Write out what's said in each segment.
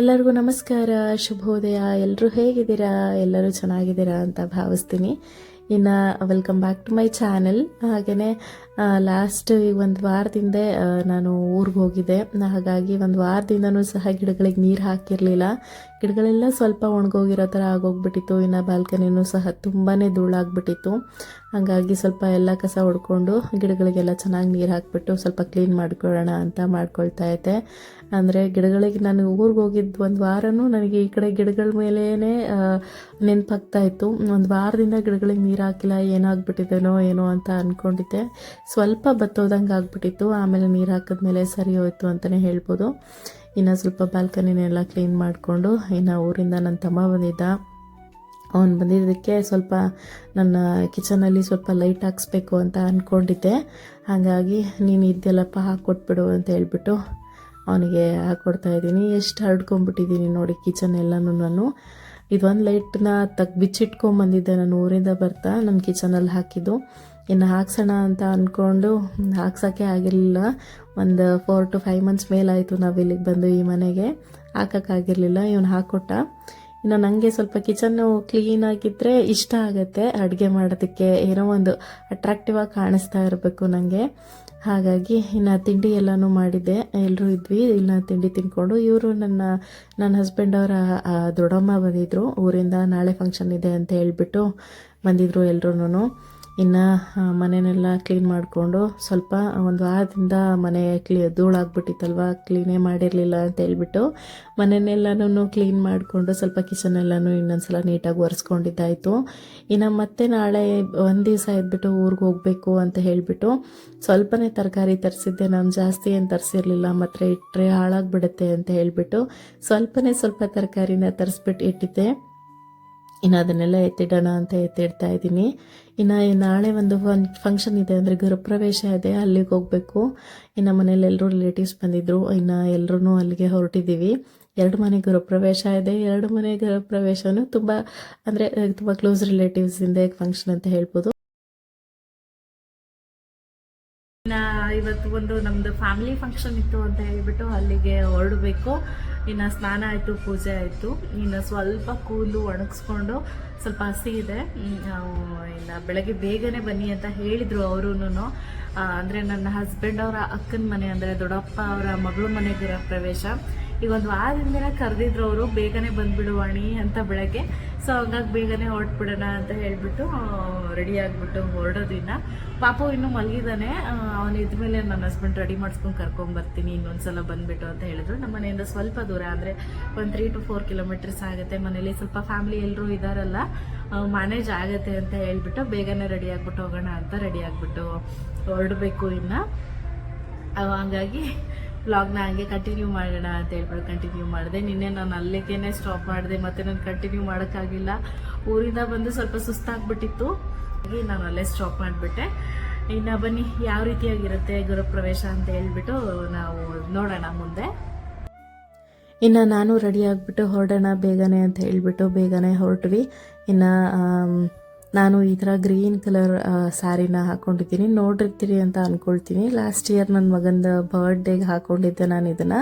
ಎಲ್ಲರಿಗೂ ನಮಸ್ಕಾರ, ಶುಭೋದಯ. ಎಲ್ಲರೂ ಹೇಗಿದ್ದೀರಾ? ಎಲ್ಲರೂ ಚೆನ್ನಾಗಿದ್ದೀರಾ ಅಂತ ಭಾವಿಸ್ತೀನಿ. ಇನ್ನು welcome back to my channel ಹಾಗೆಯೇ ಲಾಸ್ಟ್ ಈ ಒಂದು ವಾರದಿಂದ ನಾನು ಊರಿಗೆ ಹೋಗಿದ್ದೆ. ಹಾಗಾಗಿ ಒಂದು ವಾರದಿಂದನೂ ಸಹ ಗಿಡಗಳಿಗೆ ನೀರು ಹಾಕಿರಲಿಲ್ಲ. ಗಿಡಗಳೆಲ್ಲ ಸ್ವಲ್ಪ ಒಣಗೋಗಿರೋ ಥರ ಆಗೋಗ್ಬಿಟ್ಟಿತ್ತು. ಇನ್ನು ಬಾಲ್ಕನಿನೂ ಸಹ ತುಂಬಾ ಧೂಳಾಗ್ಬಿಟ್ಟಿತ್ತು. ಹಾಗಾಗಿ ಸ್ವಲ್ಪ ಎಲ್ಲ ಕಸ ಹೊಡ್ಕೊಂಡು ಗಿಡಗಳಿಗೆಲ್ಲ ಚೆನ್ನಾಗಿ ನೀರು ಹಾಕಿಬಿಟ್ಟು ಸ್ವಲ್ಪ ಕ್ಲೀನ್ ಮಾಡ್ಕೊಳ್ಳೋಣ ಅಂತ ಮಾಡ್ಕೊಳ್ತಾ ಇದ್ದೆ. ಅಂದರೆ ಗಿಡಗಳಿಗೆ ನಾನು ಊರಿಗೆ ಹೋಗಿದ್ದು ಒಂದು ವಾರನೂ ನನಗೆ ಈ ಕಡೆ ಗಿಡಗಳ ಮೇಲೇ ನೆನಪಾಗ್ತಾ ಇತ್ತು. ಒಂದು ವಾರದಿಂದ ಗಿಡಗಳಿಗೆ ನೀರು ಹಾಕಿಲ್ಲ ಏನಾಗ್ಬಿಟ್ಟಿದ್ದೇನೋ ಏನೋ ಅಂತ ಅಂದ್ಕೊಂಡಿದ್ದೆ ಸ್ವಲ್ಪ ಬತ್ತೋದಂಗೆ ಆಗ್ಬಿಟ್ಟಿತ್ತು. ಆಮೇಲೆ ನೀರು ಹಾಕಿದ್ಮೇಲೆ ಸರಿ ಹೋಯಿತು ಅಂತಲೇ ಹೇಳ್ಬೋದು. ಇನ್ನು ಸ್ವಲ್ಪ ಬಾಲ್ಕನಿನೆಲ್ಲ ಕ್ಲೀನ್ ಮಾಡಿಕೊಂಡು ಇನ್ನು ಊರಿಂದ ನನ್ನ ತಮ್ಮ ಬಂದಿದ್ದ. ಅವನು ಬಂದಿದ್ದಕ್ಕೆ ಸ್ವಲ್ಪ ನನ್ನ ಕಿಚನಲ್ಲಿ ಸ್ವಲ್ಪ ಲೈಟ್ ಹಾಕ್ಸ್ಬೇಕು ಅಂತ ಅಂದ್ಕೊಂಡಿದ್ದೆ ಹಾಗಾಗಿ ನೀನು ಇದ್ದೆಲ್ಲಪ್ಪ ಹಾಕ್ಕೊಟ್ಬಿಡು ಅಂತ ಹೇಳ್ಬಿಟ್ಟು ಅವನಿಗೆ ಹಾಕ್ಕೊಡ್ತಾ ಇದ್ದೀನಿ. ಎಷ್ಟು ಹರಡ್ಕೊಂಡ್ಬಿಟ್ಟಿದ್ದೀನಿ ನೋಡಿ ಕಿಚನ್ ಎಲ್ಲನೂ ನಾನು ಇದೊಂದು ಲೈಟ್ನ ತಗ್ ಬಿಚ್ಚಿಟ್ಕೊಂಬಂದಿದ್ದೆ ನಾನು ಊರಿಂದ ಬರ್ತಾ ನಮ್ಮ ಕಿಚನಲ್ಲಿ ಹಾಕಿದ್ದು. ಇನ್ನು ಹಾಕ್ಸೋಣ ಅಂತ ಅಂದ್ಕೊಂಡು ಹಾಕ್ಸೋಕ್ಕೆ ಆಗಿರಲಿಲ್ಲ. ಒಂದು ಫೋರ್ ಟು ಫೈವ್ ಮಂತ್ಸ್ ಮೇಲಾಯಿತು ನಾವು ಇಲ್ಲಿಗೆ ಬಂದು ಈ ಮನೆಗೆ. ಹಾಕೋಕ್ಕಾಗಿರಲಿಲ್ಲ ಇವನು ಹಾಕ್ಕೊಟ್ಟ ಇನ್ನು ನನಗೆ ಸ್ವಲ್ಪ ಕಿಚನ್ನು ಕ್ಲೀನ್ ಆಗಿದ್ದರೆ ಇಷ್ಟ ಆಗುತ್ತೆ. ಅಡುಗೆ ಮಾಡೋದಕ್ಕೆ ಏನೋ ಒಂದು ಅಟ್ರಾಕ್ಟಿವ್ ಆಗಿ ಕಾಣಿಸ್ತಾ ಇರಬೇಕು ನನಗೆ ಹಾಗಾಗಿ ಇನ್ನು ತಿಂಡಿ ಎಲ್ಲನೂ ಮಾಡಿದ್ದೆ. ಎಲ್ಲರೂ ಇದ್ವಿ ಇಲ್ಲ ತಿಂಡಿ ತಿನ್ಕೊಂಡು ಇವರು ನನ್ನ ನನ್ನ ಹಸ್ಬೆಂಡ್ ಅವರ ದೊಡ್ಡಮ್ಮ ಬಂದಿದ್ದರು ಊರಿಂದ ನಾಳೆ ಫಂಕ್ಷನ್ ಇದೆ ಅಂತ ಹೇಳಿಬಿಟ್ಟು ಬಂದಿದ್ದರು ಎಲ್ರೂ ಇನ್ನು ಮನೆಯನ್ನೆಲ್ಲ ಕ್ಲೀನ್ ಮಾಡಿಕೊಂಡು ಸ್ವಲ್ಪ ಒಂದು ವಾರದಿಂದ ಮನೆ ಕ್ಲೀ ಧೂಳಾಗ್ಬಿಟ್ಟಿತ್ತಲ್ವ ಕ್ಲೀನೇ ಮಾಡಿರಲಿಲ್ಲ ಅಂತ ಹೇಳ್ಬಿಟ್ಟು ಮನೆಯನ್ನೆಲ್ಲನೂ ಕ್ಲೀನ್ ಮಾಡಿಕೊಂಡು ಸ್ವಲ್ಪ ಕಿಚನ್ ಎಲ್ಲನೂ ಇನ್ನೊಂದ್ಸಲ ನೀಟಾಗಿ ಒರೆಸ್ಕೊಂಡಿದ್ದಾಯಿತು. ಇನ್ನು ಮತ್ತೆ ನಾಳೆ ಒಂದು ದಿವಸ ಇದ್ಬಿಟ್ಟು ಊರಿಗೆ ಹೋಗಬೇಕು ಅಂತ ಹೇಳಿಬಿಟ್ಟು ಸ್ವಲ್ಪನೇ ತರಕಾರಿ ತರಿಸಿದ್ದೆ, ನಾನು ಜಾಸ್ತಿ ಏನು ತರಿಸಿರಲಿಲ್ಲ ಮತ್ತು ಇಟ್ಟರೆ ಹಾಳಾಗಿಬಿಡುತ್ತೆ ಅಂತ ಹೇಳಿಬಿಟ್ಟು ಸ್ವಲ್ಪನೇ ಸ್ವಲ್ಪ ತರಕಾರಿನ ತರಿಸ್ಬಿಟ್ಟು ಇಟ್ಟಿದ್ದೆ. ಇನ್ನು ಅದನ್ನೆಲ್ಲ ಎತ್ತಿಡೋಣ ಅಂತ ಎತ್ತಿಡ್ತಾ ಇದ್ದೀನಿ. ಇನ್ನು ನಾಳೆ ಒಂದು ಫನ್ ಫಂಕ್ಷನ್ ಇದೆ ಅಂದರೆ ಗೃಹಪ್ರವೇಶ ಇದೆ, ಅಲ್ಲಿಗೆ ಹೋಗಬೇಕು. ಇನ್ನು ಮನೇಲಿ ಎಲ್ಲರೂ ರಿಲೇಟಿವ್ಸ್ ಬಂದಿದ್ದರು ಇನ್ನು ಎಲ್ಲರೂ ಅಲ್ಲಿಗೆ ಹೊರಟಿದ್ದೀವಿ ಎರಡು ಮನೆ ಗೃಹಪ್ರವೇಶ ಇದೆ. ಎರಡು ಮನೆ ಗೃಹಪ್ರವೇಶನೂ ತುಂಬ ಅಂದರೆ, ತುಂಬ ಕ್ಲೋಸ್ ರಿಲೇಟಿವ್ಸಿಂದ ಫಂಕ್ಷನ್ ಅಂತ ಹೇಳ್ಬೋದು. ಇವತ್ತು ಒಂದು ನಮ್ದು ಫ್ಯಾಮಿಲಿ ಫಂಕ್ಷನ್ ಇತ್ತು ಅಂತ ಹೇಳ್ಬಿಟ್ಟು ಅಲ್ಲಿಗೆ ಹೊರಡಬೇಕು. ಇನ್ನು ಸ್ನಾನ ಆಯಿತು, ಪೂಜೆ ಆಯಿತು. ಇನ್ನು ಸ್ವಲ್ಪ ಕೂದಲು ಒಣಗಿಸ್ಕೊಂಡು ಸ್ವಲ್ಪ ಹಸಿ ಇದೆ. ಇನ್ನು ಬೆಳಗ್ಗೆ ಬೇಗನೆ ಬನ್ನಿ ಅಂತ ಹೇಳಿದರು ಅವರೂ ಅಂದರೆ ನನ್ನ ಹಸ್ಬೆಂಡ್ ಅವರ ಅಕ್ಕನ ಮನೆ, ಅಂದರೆ ದೊಡ್ಡಪ್ಪ ಅವರ ಮಗಳ ಮನೆಗಿರೋ ಪ್ರವೇಶ. ಈಗ ಒಂದು ವಾರದಿಂದ ಕರೆದಿದ್ರು ಅವರು ಬೇಗನೆ ಬಂದ್ಬಿಡುವಾಣಿ ಅಂತ ಬೆಳಗ್ಗೆ. ಸೊ ಹಂಗಾಗಿ ಬೇಗನೆ ಹೊರಟ್ಬಿಡೋಣ ಅಂತ ಹೇಳಿಬಿಟ್ಟು ರೆಡಿ ಆಗಿಬಿಟ್ಟು ಹೊರಡೋದಿನ್ನ. ಪಾಪು ಇನ್ನೂ ಮಲಗಿದ್ದಾನೆ ಅವನು ಇದ್ಮೇಲೆ ನನ್ನ ಹಸ್ಬೆಂಡ್ ರೆಡಿ ಮಾಡಿಸ್ಕೊಂಡು ಕರ್ಕೊಂಬರ್ತೀನಿ, ಇನ್ನೊಂದ್ಸಲ ಬಂದ್ಬಿಟ್ಟು ಅಂತ ಹೇಳಿದ್ರು. ನಮ್ಮ ಮನೆಯಿಂದ ಸ್ವಲ್ಪ ದೂರ, ಅಂದರೆ ಒಂದು ತ್ರೀ ಟು ಫೋರ್ ಕಿಲೋಮೀಟರ್ಸ್ ಆಗುತ್ತೆ. ಮನೇಲಿ ಸ್ವಲ್ಪ ಫ್ಯಾಮಿಲಿ ಎಲ್ಲರೂ ಇದ್ದಾರಲ್ಲ ಮ್ಯಾನೇಜ್ ಆಗುತ್ತೆ ಅಂತ ಹೇಳ್ಬಿಟ್ಟು ಬೇಗನೆ ರೆಡಿ ಆಗ್ಬಿಟ್ಟು ಹೋಗೋಣ ಅಂತ ರೆಡಿ ಆಗಿಬಿಟ್ಟು ಹೊರಡಬೇಕು ಇನ್ನು. ಹಂಗಾಗಿ ವ್ಲಾಗ್ನ ಹಂಗೆ ಕಂಟಿನ್ಯೂ ಮಾಡೋಣ ಅಂತ ಹೇಳ್ಬಿಟ್ಟು ಕಂಟಿನ್ಯೂ ಮಾಡಿದೆ. ನಿನ್ನೆ ನಾನು ಅಲ್ಲಿಗೇನೆ ಸ್ಟಾಪ್ ಮಾಡಿದೆ, ಮತ್ತೆ ನಾನು ಕಂಟಿನ್ಯೂ ಮಾಡೋಕ್ಕಾಗಿಲ್ಲ. ಊರಿಂದ ಬಂದು ಸ್ವಲ್ಪ ಸುಸ್ತಾಗ್ಬಿಟ್ಟಿತ್ತು. ಹಾಗೆ ನಾನು ಅಲ್ಲೇ ಸ್ಟಾಪ್ ಮಾಡಿಬಿಟ್ಟೆ. ಇನ್ನು ಬನ್ನಿ, ಯಾವ ರೀತಿಯಾಗಿರುತ್ತೆ ಗೃಹಪ್ರವೇಶ ಅಂತ ಹೇಳ್ಬಿಟ್ಟು ನಾವು ನೋಡೋಣ ಮುಂದೆ. ಇನ್ನು ನಾನು ರೆಡಿ ಆಗಿಬಿಟ್ಟು ಹೊರಡೋಣ ಬೇಗನೆ ಅಂತ ಹೇಳಿಬಿಟ್ಟು ಬೇಗನೆ ಹೊರಟ್ವಿ. ಇನ್ನು ನಾನು ಈ ಥರ ಗ್ರೀನ್ ಕಲರ್ ಸ್ಯಾರಿನ ಹಾಕ್ಕೊಂಡಿದ್ದೀನಿ ನೋಡಿರ್ತೀರಿ ಅಂತ ಅಂದ್ಕೊಳ್ತೀನಿ ಲಾಸ್ಟ್ ಇಯರ್ ನನ್ನ ಮಗಂದ ಬರ್ಡೇಗೆ ಹಾಕ್ಕೊಂಡಿದ್ದೆ ನಾನು ಇದನ್ನು.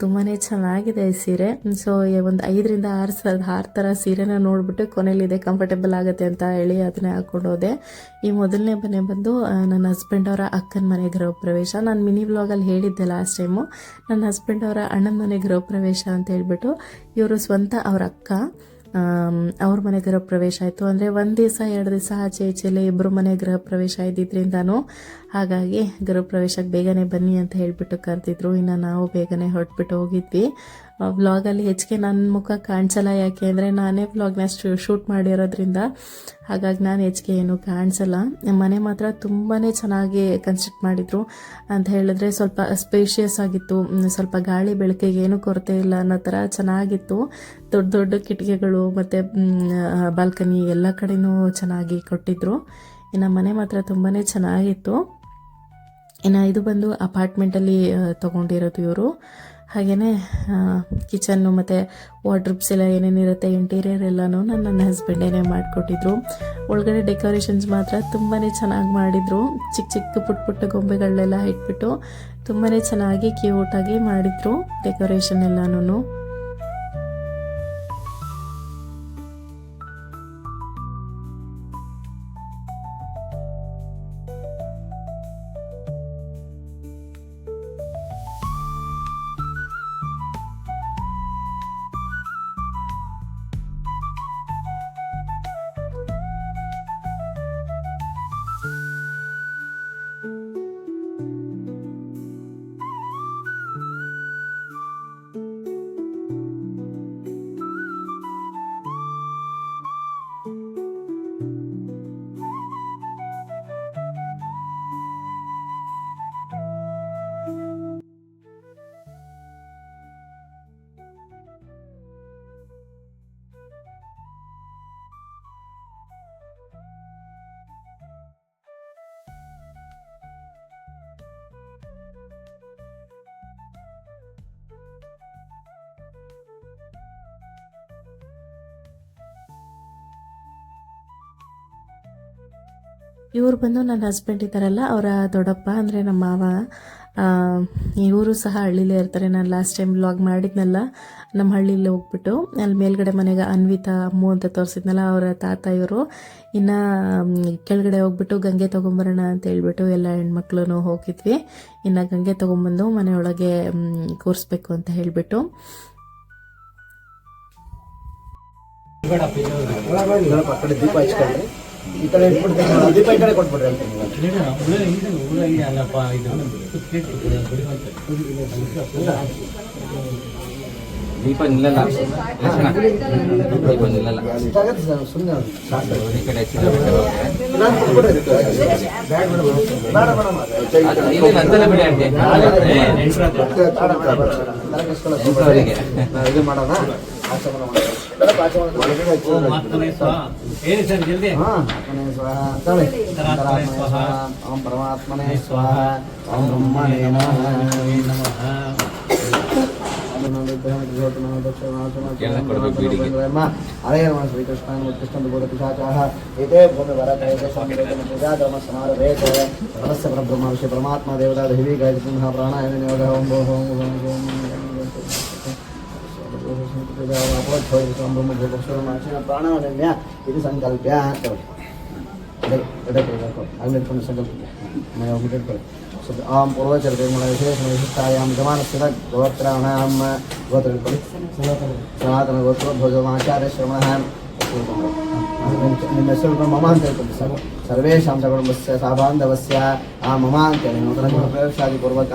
ತುಂಬಾ ಚೆನ್ನಾಗಿದೆ ಈ ಸೀರೆ. ಸೊ ಒಂದು ಐದರಿಂದ ಆರು ಸ ಆರು ಥರ ಸೀರೆನ ನೋಡಿಬಿಟ್ಟು ಕೊನೆಯಲ್ಲಿದೆ ಕಂಫರ್ಟೇಬಲ್ ಆಗುತ್ತೆ ಅಂತ ಹೇಳಿ ಅದನ್ನೇ ಹಾಕ್ಕೊಂಡು ಹೋದೆ ಈ ಮೊದಲನೇ ಮನೆ ಬಂದು ನನ್ನ ಹಸ್ಬೆಂಡ್ ಅವರ ಅಕ್ಕನ ಮನೆ ಗೃಹ ಪ್ರವೇಶ ನಾನು ಮಿನಿ ವ್ಲಾಗಲ್ಲಿ ಹೇಳಿದ್ದೆ ಲಾಸ್ಟ್ ಟೈಮು ನನ್ನ ಹಸ್ಬೆಂಡ್ ಅವರ ಅಣ್ಣನ ಮನೆ ಗೃಹ ಪ್ರವೇಶ ಅಂತ ಹೇಳಿಬಿಟ್ಟು, ಇವರು ಸ್ವಂತ ಅವರ ಅಕ್ಕ. ಅವ್ರ ಮನೆ ಗೃಹ ಪ್ರವೇಶ ಆಯಿತು. ಅಂದರೆ ಒಂದು ದಿವಸ, ಎರಡು ದಿವಸ ಆಚೆ ಈಚೆಲೆ ಇಬ್ಬರು ಮನೆ ಗೃಹ ಪ್ರವೇಶ ಇದ್ದಿದ್ರಿಂದನೂ ಹಾಗಾಗಿ ಗೃಹ ಪ್ರವೇಶಕ್ಕೆ ಬೇಗನೆ ಬನ್ನಿ ಅಂತ ಹೇಳಿಬಿಟ್ಟು ಕರೆದಿದ್ರು. ಇನ್ನು ನಾವು ಬೇಗನೆ ಹೊರಟ್ಬಿಟ್ಟು ಹೋಗಿದ್ವಿ. ವ್ಲಾಗಲ್ಲಿ ಹೆಚ್ಚಿಗೆ ನನ್ನ ಮುಖ ಕಾಣಿಸಲ್ಲ ಯಾಕೆ ಅಂದರೆ ನಾನೇ ವ್ಲಾಗ್ನ ಶೂಟ್ ಮಾಡಿರೋದ್ರಿಂದ. ಹಾಗಾಗಿ ನಾನು ಹೆಚ್ಚಿಗೆ ಏನು ಕಾಣಿಸಲ್ಲ. ಮನೆ ಮಾತ್ರ ತುಂಬಾ ಚೆನ್ನಾಗಿ ಕನ್ಸ್ಟ್ರಕ್ಟ್ ಮಾಡಿದರು. ಅಂತ ಹೇಳಿದ್ರೆ ಸ್ವಲ್ಪ ಸ್ಪೇಷಿಯಸ್ ಆಗಿತ್ತು. ಸ್ವಲ್ಪ ಗಾಳಿ ಬೆಳಕಿಗೆ ಏನು ಕೊರತೆ ಇಲ್ಲ ಅನ್ನೋ ಥರ ಚೆನ್ನಾಗಿತ್ತು. ದೊಡ್ಡ ದೊಡ್ಡ ಕಿಟಕಿಗಳು ಮತ್ತು ಬಾಲ್ಕನಿ ಎಲ್ಲ ಕಡೆನೂ ಚೆನ್ನಾಗಿ ಕೊಟ್ಟಿದ್ದರು ಇನ್ನು ಮನೆ ಮಾತ್ರ ತುಂಬಾ ಚೆನ್ನಾಗಿತ್ತು. ಇನ್ನು ಇದು ಬಂದು ಅಪಾರ್ಟ್ಮೆಂಟಲ್ಲಿ ತೊಗೊಂಡಿರೋದು ಇವರು. ಹಾಗೆಯೇ ಕಿಚನ್ನು ಮತ್ತು ವಾರ್ಡ್ರೂಬ್ಸ್ ಎಲ್ಲ ಏನೇನಿರುತ್ತೆ ಇಂಟೀರಿಯರ್ ಎಲ್ಲನೂ ನನ್ನ ನನ್ನ ಹಸ್ಬೆಂಡೇನೆ ಮಾಡಿಕೊಟ್ಟಿದ್ರು. ಒಳಗಡೆ ಡೆಕೋರೇಷನ್ಸ್ ಮಾತ್ರ ತುಂಬಾ ಚೆನ್ನಾಗಿ ಮಾಡಿದರು. ಚಿಕ್ಕ ಚಿಕ್ಕ ಪುಟ್ಟ ಪುಟ್ಟ ಗೊಂಬೆಗಳನ್ನೆಲ್ಲ ಇಟ್ಬಿಟ್ಟು ತುಂಬಾ ಚೆನ್ನಾಗಿ ಕ್ಯೂಟಾಗಿ ಮಾಡಿದರು ಡೆಕೋರೇಷನ್ ಎಲ್ಲಾನು ಇವ್ರು ಬಂದು ನನ್ನ ಹಸ್ಬೆಂಡ್ ಇದ್ದಾರಲ್ಲ, ಅವರ ದೊಡ್ಡಪ್ಪ, ಅಂದರೆ ನಮ್ಮ ಮಾವ ಇವರು ಸಹ ಹಳ್ಳಿಲೇ ಇರ್ತಾರೆ. ನಾನು ಲಾಸ್ಟ್ ಟೈಮ್ ಬ್ಲಾಗ್ ಮಾಡಿದ್ನಲ್ಲ, ನಮ್ಮ ಹಳ್ಳಿಲಿ ಹೋಗ್ಬಿಟ್ಟು, ಅಲ್ಲಿ ಮೇಲ್ಗಡೆ ಮನೆಗೆ ಅನ್ವಿತಾ ಅಮ್ಮು ಅಂತ ತೋರಿಸಿದ್ನಲ್ಲ, ಅವರ ತಾತ ಇವರು. ಇನ್ನು ಕೆಳಗಡೆ ಹೋಗ್ಬಿಟ್ಟು ಗಂಗೆ ತೊಗೊಂಬರೋಣ ಅಂತ ಹೇಳ್ಬಿಟ್ಟು ಎಲ್ಲ ಹೆಣ್ಮಕ್ಳು ಹೋಗಿದ್ವಿ. ಇನ್ನು ಗಂಗೆ ತೊಗೊಂಬಂದು ಮನೆಯೊಳಗೆ ಕೂರಿಸ್ಬೇಕು ಅಂತ ಹೇಳಿಬಿಟ್ಟು. ದೀಪ ಹಚ್ಕೊಳ್ಳಿ ಈ ಕಡೆ ಇಟ್ಬಿಡ್ತೀನಿ ದೀಪ ಈ ಕಡೆ ಕೊಟ್ಬಿಡ್ರಿ ಅಂತ ದೀಪ ನಿಲ್ಲಲ್ಲ ಲಕ್ಷ್ಮಣ ದೀಪ ನಿಲ್ಲಲ್ಲ ಇಷ್ಟಾಗತ್ತೆ ಸರ್ ಸುಮ್ಮನೆ ಈ ಕಡೆ ಹಚ್ಚಿದ್ರೆ ಬಿಟ್ಟು ನಾನು ಕೊಟ್ಬಿಡ್ರಿ ಬೇಡ ಬೇಡ ಬೇಡ ಬೇಡ ಮಾರ್ರೆ. ಅದು ಇಲ್ಲಿ ನಂತರೇ ಬಿಡಿ ಆಂಟಿ ಎಂಟುವರೆಗೆ. ನಾವು ಇದು ಮಾಡೋಣ ఓం పరమాత్మనే స్వాహ ఓం బ్రహ్మణే హరే నమ శ్రీకృష్ణ ఉత్కృష్ణ భూతపిశాచాః ఏతే భూమి వరకైతే సంవేదన ప్రజాధర్మ సమారవేత పరస్య పరబ్రహ్మ విషయ పరమాత్మ దేవతా దేవీ గాయత్రి ప్రాణాయన యోగ ఓం భో ఓం ఓం ఓం ಏತೇ ಭೂಮಿ ವರಕೈತೆ ಸಂವೇದನ ಪೂಜಾ ಧರ್ಮ ಸಮಾರಭೇತ ಪರಸ್ಯ ಪರಬ್ರಹ್ಮ ವಿಷಯ ಪರಮಾತ್ಮ ದೇವತಾ ದೇವಿ ಗಾಯತ್ರಿ ಪುನಃ ಪ್ರಾಣಾಯಾಮ ನಿಯೋಗ ಓಂ ಭೋ ಓಂ ಓಂ ಓಂ ಪ್ರಾಣವನ್ಯ ಇದು ಸಂಕಲ್ಪ್ಯ ಅಲ್ಲಿಟ್ಕೊಂಡು ಸಂಕಲ್ಪ ಮನೆ ಹೋಗ್ಬಿಟ್ಟು ಇಟ್ಕೊಳ್ಳಿ ಸೊ ಆಂ ಪೂರ್ವಚರತೆ ಮನ ವಿಶೇಷ ವಿಶಿಷ್ಟಾಯಾಮ್ ಗಮಾನಸ್ಥಿತ ಗೋತ್ರಾಣಾಂ ಗೋತ್ರ ಇಟ್ಕೊಳ್ಳಿ ಸನಾತನ ಗೋತ್ರ ಭೋಜಮಾಚಾರ್ಯ ಶ್ರಮಣ ನಿಮ್ಮ ಹೆಸರು ಮಮ ಅಂತ ಹೇಳ್ಕೊಂಡು ಸರ್ ಸರ್ವೇಷಾಂ ಸಗುಣಮಸ್ಯ ಸಾಬಾಂಧವಸ್ಯ ಆ ಮಮ ಅಂತೇಳಿ ನೂತನ ಪ್ರವೇಶಾದಿ ಪೂರ್ವಕ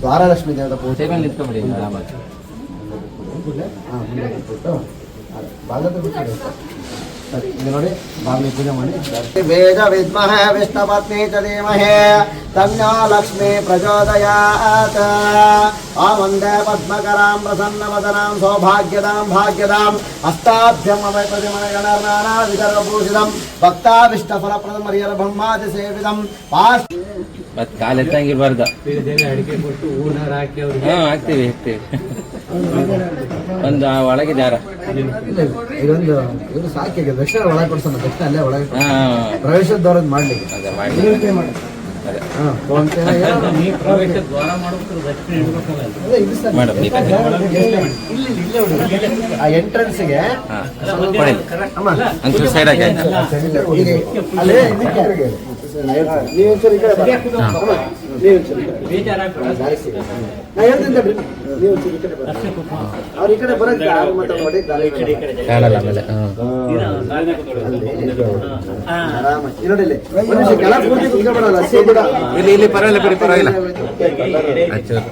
ದ್ವಾರಲಕ್ಷ್ಮೀ ದೇವತ ಪೂಜೆ ಟೇಬಲ್ ನಿಂತ್ಕೊಂಬಿಡಿ ಆರಾಮಾಗಿ ಹಾಂ ಮುಂದೆ ಬಿಟ್ಬಿಟ್ಟು ಬಾಗದ ಬಿಟ್ಟು ಸರಿ ಇದು ನೋಡಿ ಬಾಗಿಲು ಪೂಜೆ ಮಾಡಿ ವೇದ ವಿದ್ಮಹೇ ವಿಷ್ಣು ಪತ್ನಿ ಚ ಧೀಮಹೇ ತನ್ಯೋ ಲಕ್ಷ್ಮೀ ಪ್ರಚೋದಯಾತ್ ಆ ವಂದೇ ಪದ್ಮಕರಾಂ ಪ್ರಸನ್ನವದನಾಂ ಸೌಭಾಗ್ಯದಾಂ ಭಾಗ್ಯದಾಂ ಹಸ್ತಾಭ್ಯಂ ಅಮಯ ಪ್ರತಿಮಣಗಣರ್ನಾನಾ ವಿಗರ್ಭಭೂಷಿತಂ ಭಕ್ತಾಭಿಷ್ಟ ಫಲಪ್ರದಂ ಹರಿಯರ ಬ್ರಹ್ಮಾದಿ ಸೇವಿತಂ ಪಾಶ್ ಮತ್ ಕಾಲ್ ಎತ್ತಂಗಿರ್ಬಾರ್ದು ಬೇರೆ ಅಡಿಕೆ ಕೊಟ್ಟು ಹೂನಾರ ಹಾಕಿ ಅವ್ರಿಗೆ ಹಾ ಹಾಕ್ತೀವಿ ಹಾಕ್ತೀವಿ ಒಂದು ಆ ಒಳಗೆ ದಾರ ಇದೊಂದು ಇದು ಸಾಕಿ ದಕ್ಷಿಣ ಒಳಗೆ ಕೊಡ್ಸೋಣ ದಕ್ಷಿಣ ಅಲ್ಲೇ ಒಳಗೆ ಹಾ. ಪ್ರವೇಶದವ್ರದ್ದು ಮಾಡ್ಲಿಕ್ಕೆ. ಅದೇ ಮಾಡಿ ಅದೇ. ಹಾಂ ಫೋನ್ ಪೇ ಏನೋ ನೀ ಪ್ರವೇಶ ದ್ವಾರ ಮಾಡೋಕೆ ದಕ್ಷಿಣ ಇಡ್ಬೇಕಲ್ಲ ಅಲ್ಲ, ಇದು ಸರ್. ಮೇಡಮ್, ಈ ಕಡೆ. ಇಲ್ಲಿ, ಇಲ್ಲಿ, ಇಲ್ಲೇ ಹೊಡಿ. ಆ ಎಂಟ್ರೆನ್ಸ್ಗೆ ಸೈಡ್ ಹಾಕಿ ಅವ್ರು ಈ ಕಡೆ ಈ ಕಡೆ. ಕಾಣಲ್ಲ ಆಮೇಲೆ. ಇಲ್ಲಿ ಇಲ್ಲಿ. ಪರವಾಗಿಲ್ಲ ಪರವಾಗಿಲ್ಲ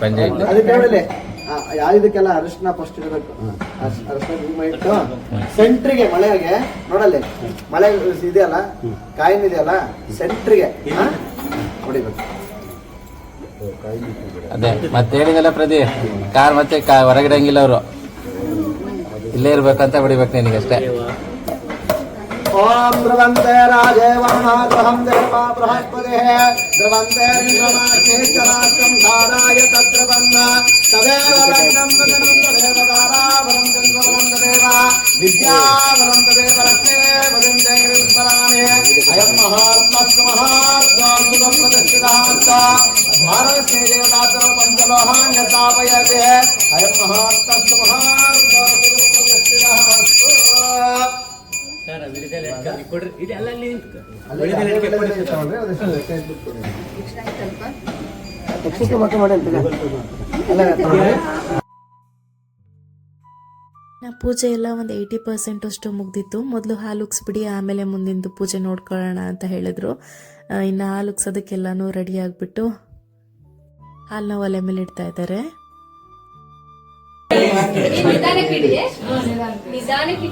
ಪಂಜೆ ಅದಕ್ಕೆ ಇದಕ್ಕೆಲ್ಲ ಅರಿಶಿನ ಫಸ್ಟ್ ಇಡಬೇಕು ಅರಿಶ್- ಅರಿಶಿನ ಇಟ್ಟು ಸೆಂಟ್ರಿಗೆ ಮಳೆಗೆ ನೋಡಲ್ಲಿ ಮಳೆ ಇದೆಯಲ್ಲ ಕಾಯಿನ್ ಇದೆಯಲ್ಲ ಸೆಂಟ್ರಿಗೆ ಹೊಡಿಬೇಕು. ಅದೇ ಮತ್ತೆ ಹೇಳಿದಲ್ಲ ಪ್ರದಿ ಕಾರ್ ಮತ್ತೆ ಹೊರಗಡೆ ಹಂಗಿಲ್ಲ ಅವರು. ಇಲ್ಲೇ ಇರ್ಬೇಕಂತ ಬಿಡಿಬೇಕು ನಿನಗಷ್ಟೇ. ओम ब्रवंते राजे वर्णाग्रहम देवा बृहस्पति है द्रवंते चरास्तम धाराय तद्रवन्न तदेव लग्नम तदनं तदेव धारावरं चन्द्रवरं तदेव विद्यावरं तदेव लक्ष्मे वदं देवीं स्मरामि अयं महात्मस्व महात्माद्भुतप्रदक्षितान्त भारतस्य देवतातरो पञ्चलोहान्यतापयते अयं महात्मस्व महात्माद्भुतप्रदक्षितः अस्तु ನಾ ಪೂಜೆ ಎಲ್ಲ ಒಂದು ಏಯ್ಟಿ ಪರ್ಸೆಂಟ್ ಅಷ್ಟು ಮುಗ್ದಿತ್ತು. ಮೊದಲು ಹಾಲು ಬಿಡಿ ಆಮೇಲೆ ಮುಂದಿಂದು ಪೂಜೆ ನೋಡ್ಕೊಳ್ಳೋಣ ಅಂತ ಹೇಳಿದ್ರು. ಇನ್ನು ಹಾಲು ಅದಕ್ಕೆಲ್ಲಾನು ರೆಡಿ ಆಗಿಬಿಟ್ಟು ಹಾಲನ್ನ ಒಲೆ ಮೇಲೆ ಇಡ್ತಾ ಇದ್ದಾರೆ. ನಿಧಾನಕ್ಕೆ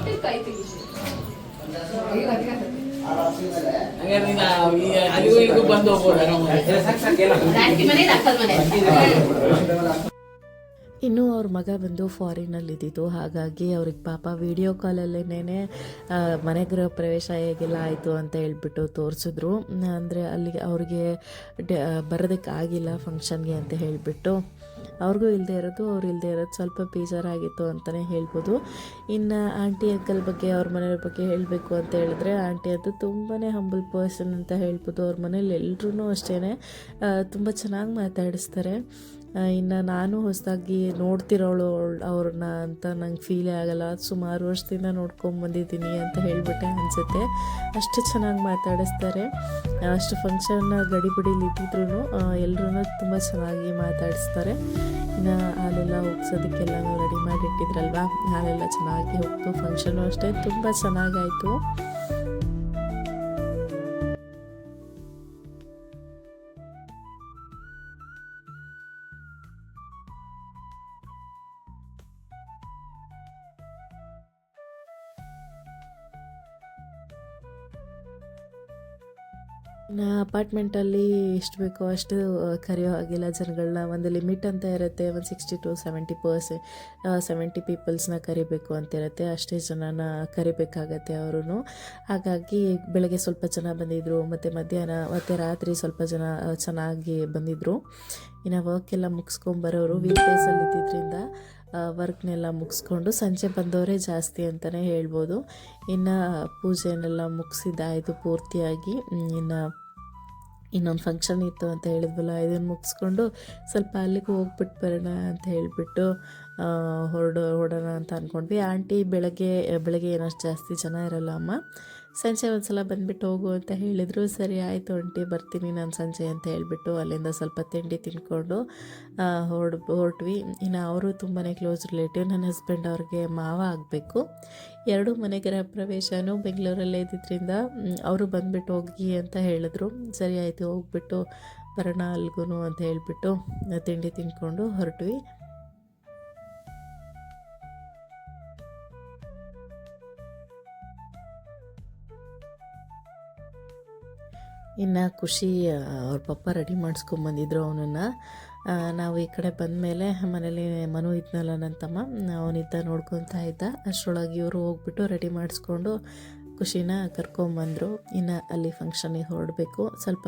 ಇನ್ನು ಅವ್ರ ಮಗ ಬಂದು ಫಾರಿನಲ್ಲಿ ಇದ್ದಿದ್ದು, ಹಾಗಾಗಿ ಅವ್ರಿಗೆ ಪಾಪ ವಿಡಿಯೋ ಕಾಲಲ್ಲೇನೆ ಮನೆ ಗೃಹ ಪ್ರವೇಶ ಹೇಗೆಲ್ಲ ಆಯಿತು ಅಂತ ಹೇಳ್ಬಿಟ್ಟು ತೋರಿಸಿದ್ರು. ಅಂದರೆ ಅಲ್ಲಿಗೆ ಅವ್ರಿಗೆ ಬರೋದಕ್ಕೆ ಆಗಿಲ್ಲ ಫಂಕ್ಷನ್ಗೆ ಅಂತ ಹೇಳಿಬಿಟ್ಟು. ಅವ್ರಿಗೂ ಇಲ್ಲದೆ ಇರೋದು, ಅವ್ರು ಇಲ್ಲದೆ ಇರೋದು ಸ್ವಲ್ಪ ಬೇಜಾರಾಗಿತ್ತು ಅಂತಲೇ ಹೇಳ್ಬೋದು. ಇನ್ನು ಆಂಟಿ ಅಂಕಲ್ ಬಗ್ಗೆ, ಅವ್ರ ಮನೆಯವ್ರ ಬಗ್ಗೆ ಹೇಳಬೇಕು ಅಂತ ಹೇಳಿದ್ರೆ ಆಂಟಿ ಅದು ತುಂಬಾ ಹಂಬಲ್ ಪರ್ಸನ್ ಅಂತ ಹೇಳ್ಬೋದು. ಅವ್ರ ಮನೇಲಿ ಎಲ್ಲರೂ ಅಷ್ಟೇ ತುಂಬ ಚೆನ್ನಾಗಿ ಮಾತಾಡಿಸ್ತಾರೆ. ಇನ್ನು ನಾನು ಹೊಸದಾಗಿ ನೋಡ್ತಿರೋಳು ಅವ್ರನ್ನ ಅಂತ ನಂಗೆ ಫೀಲೇ ಆಗಲ್ಲ. ಸುಮಾರು ವರ್ಷದಿಂದ ನೋಡ್ಕೊಂಡು ಬಂದಿದ್ದೀನಿ ಅಂತ ಹೇಳಿಬಿಟ್ಟೆ ಅನಿಸುತ್ತೆ. ಅಷ್ಟು ಚೆನ್ನಾಗಿ ಮಾತಾಡಿಸ್ತಾರೆ. ಅಷ್ಟು ಫಂಕ್ಷನ್ನ ಗಡಿಬಿಡಿಲಿ ಇದ್ದಿದ್ರು ಎಲ್ಲರೂ ತುಂಬ ಚೆನ್ನಾಗಿ ಮಾತಾಡಿಸ್ತಾರೆ. ಇನ್ನು ಹಾಲೆಲ್ಲ ಹೋಗ್ಸೋದಕ್ಕೆಲ್ಲ ರೆಡಿ ಮಾಡಿಟ್ಟಿದ್ರಲ್ವಾ? ಹಾಲೆಲ್ಲ ಚೆನ್ನಾಗಿ ಹೋಗ್ತು ಫಂಕ್ಷನು ಅಷ್ಟೇ. ತುಂಬ ಚೆನ್ನಾಗಾಯಿತು. ನಾ ಅಪಾರ್ಟ್ಮೆಂಟಲ್ಲಿ ಎಷ್ಟು ಬೇಕೋ ಅಷ್ಟು ಕರೆಯೋ ಹಾಗಿಲ್ಲ ಜನಗಳನ್ನ ಒಂದು ಲಿಮಿಟ್ ಅಂತ ಇರುತ್ತೆ, ಒಂದು ಸಿಕ್ಸ್ಟಿ ಟು ಸೆವೆಂಟಿ ಪರ್ಸ್ ಸೆವೆಂಟಿ ಪೀಪಲ್ಸ್ನ ಕರಿಬೇಕು ಅಂತ ಇರುತ್ತೆ. ಅಷ್ಟೇ ಜನನ ಕರಿಬೇಕಾಗತ್ತೆ ಅವರು ಹಾಗಾಗಿ ಬೆಳಗ್ಗೆ ಸ್ವಲ್ಪ ಜನ ಬಂದಿದ್ದರು ಮತ್ತು ಮಧ್ಯಾಹ್ನ, ಮತ್ತು ರಾತ್ರಿ ಸ್ವಲ್ಪ ಜನ ಚೆನ್ನಾಗಿ ಬಂದಿದ್ದರು ಇನ್ನು ವರ್ಕೆಲ್ಲ ಮುಗಿಸ್ಕೊಂಬರೋರು ವೀಕ್ ಡೇಸಲ್ಲಿ ಇದ್ದಿದ್ದರಿಂದ ವರ್ಕ್ನೆಲ್ಲ ಮುಗಿಸ್ಕೊಂಡು ಸಂಜೆ ಬಂದವರೇ ಜಾಸ್ತಿ ಅಂತಲೇ ಹೇಳ್ಬೋದು. ಇನ್ನು ಪೂಜೆನೆಲ್ಲ ಮುಗಿಸಿದ್ದಾಯಿತು ಪೂರ್ತಿಯಾಗಿ. ಇನ್ನು ಇನ್ನೊಂದು ಫಂಕ್ಷನ್ ಇತ್ತು ಅಂತ ಹೇಳಿದ್ವಲ್ಲ, ಇದನ್ನು ಮುಗಿಸ್ಕೊಂಡು ಸ್ವಲ್ಪ ಅಲ್ಲಿಗೆ ಹೋಗ್ಬಿಟ್ಟು ಬರೋಣ ಅಂತ ಹೇಳಿಬಿಟ್ಟು ಹೊರಡೋ ಹೊರಡೋಣ ಅಂತ ಅಂದ್ಕೊಂಡ್ವಿ ಆಂಟಿ ಬೆಳಗ್ಗೆ ಬೆಳಗ್ಗೆ ಏನಷ್ಟು ಜಾಸ್ತಿ ಜನ ಇರಲ್ಲ ಅಮ್ಮ. ಸಂಜೆ ಒಂದು ಸಲ ಬಂದುಬಿಟ್ಟು ಹೋಗು ಅಂತ ಹೇಳಿದರು. ಸರಿ, ಆಯಿತು ಅಂಟಿ ಬರ್ತೀನಿ ನಾನು ಸಂಜೆ ಅಂತ ಹೇಳಿಬಿಟ್ಟು ಅಲ್ಲಿಂದ ಸ್ವಲ್ಪ ತಿಂಡಿ ತಿನ್ಕೊಂಡು ಹೊಡ್ ಹೊರಟ್ವಿ. ಇನ್ನು ಅವರು ತುಂಬಾ ಕ್ಲೋಸ್ ರಿಲೇಟಿವ್. ನನ್ನ ಹಸ್ಬೆಂಡ್ ಅವ್ರಿಗೆ ಮಾವ ಆಗಬೇಕು. ಎರಡು ಮನೆ ಗೃಹ ಪ್ರವೇಶನೂ ಬೆಂಗಳೂರಲ್ಲೇ ಇದ್ದಿದ್ದರಿಂದ ಅವರು ಬಂದುಬಿಟ್ಟು ಹೋಗಿ ಅಂತ ಹೇಳಿದ್ರು. ಸರಿ, ಆಯಿತು, ಹೋಗ್ಬಿಟ್ಟು ಬರೋಣ ಅಲ್ಗೂ ಅಂತ ಹೇಳಿಬಿಟ್ಟು, ತಿಂಡಿ ತಿಂದ್ಕೊಂಡು ಹೊರಟ್ವಿ. ಇನ್ನು ಖುಷಿ ಅವ್ರ ಪಪ್ಪ ರೆಡಿ ಮಾಡಿಸ್ಕೊಂಬಂದಿದ್ರು ಅವನನ್ನು. ನಾವು ಈ ಕಡೆ ಬಂದಮೇಲೆ ಮನೇಲಿ ಮನು ಇದ್ನಲ್ಲ ನನ್ನ ತಮ್ಮ ಅವನಿದ್ದ ನೋಡ್ಕೊತಾ ಇದ್ದ. ಅಷ್ಟರೊಳಗೆ ಇವರು ಹೋಗ್ಬಿಟ್ಟು ರೆಡಿ ಮಾಡಿಸ್ಕೊಂಡು ಖುಷಿನ ಕರ್ಕೊಂಬಂದರು. ಇನ್ನು ಅಲ್ಲಿ ಫಂಕ್ಷನಿಗೆ ಹೊರಡಬೇಕು. ಸ್ವಲ್ಪ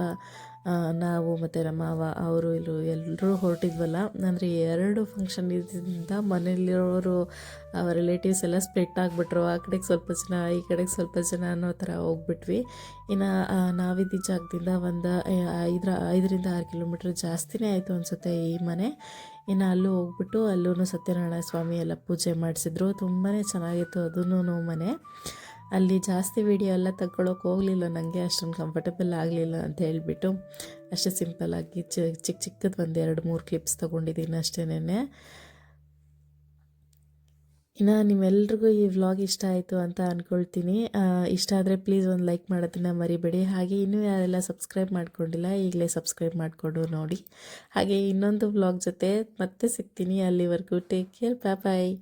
ನಾವು ಮತ್ತು ನಮ್ಮ ಮಾವ ಅವರು ಇಲ್ಲೂ ಎಲ್ಲರೂ ಹೊರಟಿದ್ವಲ್ಲ, ಅಂದರೆ ಎರಡು ಫಂಕ್ಷನ್ ಇದ್ದಿಂದ ಮನೇಲಿರೋರು ರಿಲೇಟಿವ್ಸ್ ಎಲ್ಲ ಸ್ಪ್ಲಿಟ್ ಆಗಿಬಿಟ್ರು. ಆ ಕಡೆಗೆ ಸ್ವಲ್ಪ ಜನ, ಈ ಕಡೆಗೆ ಸ್ವಲ್ಪ ಜನ ಅನ್ನೋ ಥರ ಹೋಗ್ಬಿಟ್ವಿ. ಇನ್ನು ನಾವಿದ್ದ ಜಾಗದಿಂದ ಒಂದು ಐದರ, ಐದರಿಂದ ಆರು ಕಿಲೋಮೀಟ್ರ್ ಜಾಸ್ತಿನೇ ಆಯಿತು ಅನಿಸುತ್ತೆ ಈ ಮನೆ. ಇನ್ನು ಅಲ್ಲೂ ಹೋಗ್ಬಿಟ್ಟು ಅಲ್ಲೂ ಸತ್ಯನಾರಾಯಣ ಸ್ವಾಮಿ ಎಲ್ಲ ಪೂಜೆ ಮಾಡಿಸಿದ್ರು. ತುಂಬಾ ಚೆನ್ನಾಗಿತ್ತು ಅದೂ ಮನೆ. ಅಲ್ಲಿ ಜಾಸ್ತಿ ವೀಡಿಯೋ ಎಲ್ಲ ತಗೊಳ್ಳೋಕೆ ಹೋಗಲಿಲ್ಲ. ನನಗೆ ಅಷ್ಟೊಂದು ಕಂಫರ್ಟಬಲ್ ಆಗಲಿಲ್ಲ ಅಂತ ಹೇಳಿಬಿಟ್ಟು ಅಷ್ಟೇ ಸಿಂಪಲ್ಲಾಗಿ ಚಿಕ್ಕ ಚಿಕ್ಕದು ಒಂದು ಎರಡು ಮೂರು ಕ್ಲಿಪ್ಸ್ ತೊಗೊಂಡಿದ್ದೀನಿ ಅಷ್ಟೇನೆ ಇನ್ನು ನಿಮ್ಮೆಲ್ರಿಗೂ ಈ ವ್ಲಾಗ್ ಇಷ್ಟ ಆಯಿತು ಅಂತ ಅಂದ್ಕೊಳ್ತೀನಿ ಇಷ್ಟ ಆದರೆ ಪ್ಲೀಸ್ ಒಂದು ಲೈಕ್ ಮಾಡೋದನ್ನ ಮರಿಬೇಡಿ. ಹಾಗೆ ಇನ್ನೂ ಯಾರೆಲ್ಲ ಸಬ್ಸ್ಕ್ರೈಬ್ ಮಾಡ್ಕೊಂಡಿಲ್ಲ, ಈಗಲೇ ಸಬ್ಸ್ಕ್ರೈಬ್ ಮಾಡಿಕೊಂಡು ನೋಡಿ. ಹಾಗೆ ಇನ್ನೊಂದು ವ್ಲಾಗ್ ಜೊತೆ ಮತ್ತೆ ಸಿಗ್ತೀನಿ. ಅಲ್ಲಿವರೆಗೂ ಟೇಕ್ ಕೇರ್ ಬಾಯ್